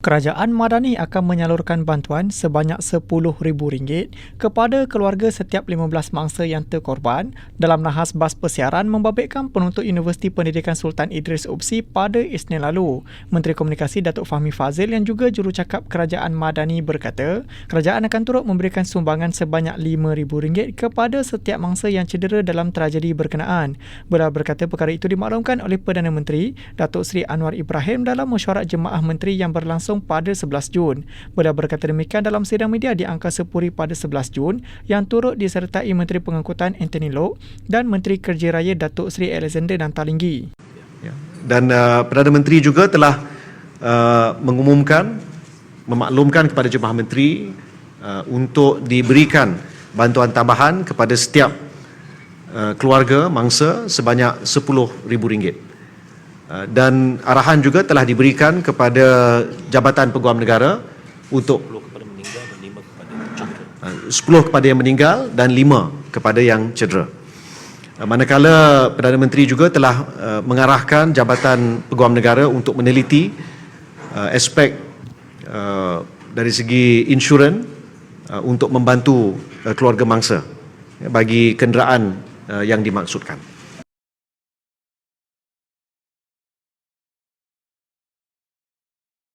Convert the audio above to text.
Kerajaan Madani akan menyalurkan bantuan sebanyak RM10,000 kepada keluarga setiap 15 mangsa yang terkorban dalam nahas bas persiaran membabitkan penuntut Universiti Pendidikan Sultan Idris UPSI pada Isnin lalu. Menteri Komunikasi Datuk Fahmi Fazil yang juga jurucakap Kerajaan Madani berkata, kerajaan akan turut memberikan sumbangan sebanyak RM5,000 kepada setiap mangsa yang cedera dalam tragedi berkenaan. Beliau berkata perkara itu dimaklumkan oleh Perdana Menteri Datuk Seri Anwar Ibrahim dalam mesyuarat Jemaah Menteri yang berlangsung berlangsung pada 11 Jun. Beliau berkata demikian dalam sidang media di Angkasa Puri pada 11 Jun yang turut disertai Menteri Pengangkutan Anthony Loke dan Menteri Kerja Raya Datuk Seri Alexander Nantalinggi. Ya. Dan uh, Perdana Menteri juga telah uh, mengumumkan, memaklumkan kepada Jemaah Menteri uh, untuk diberikan bantuan tambahan kepada setiap uh, keluarga mangsa sebanyak RM10,000. Uh, dan arahan juga telah diberikan kepada Jabatan Peguam Negara untuk 10 kepada meninggal dan 5 kepada cedera. 10 kepada yang meninggal dan 5 kepada yang cedera. Uh, manakala Perdana Menteri juga telah uh, mengarahkan Jabatan Peguam Negara untuk meneliti aspek dari segi insurans untuk membantu keluarga mangsa bagi kenderaan yang dimaksudkan.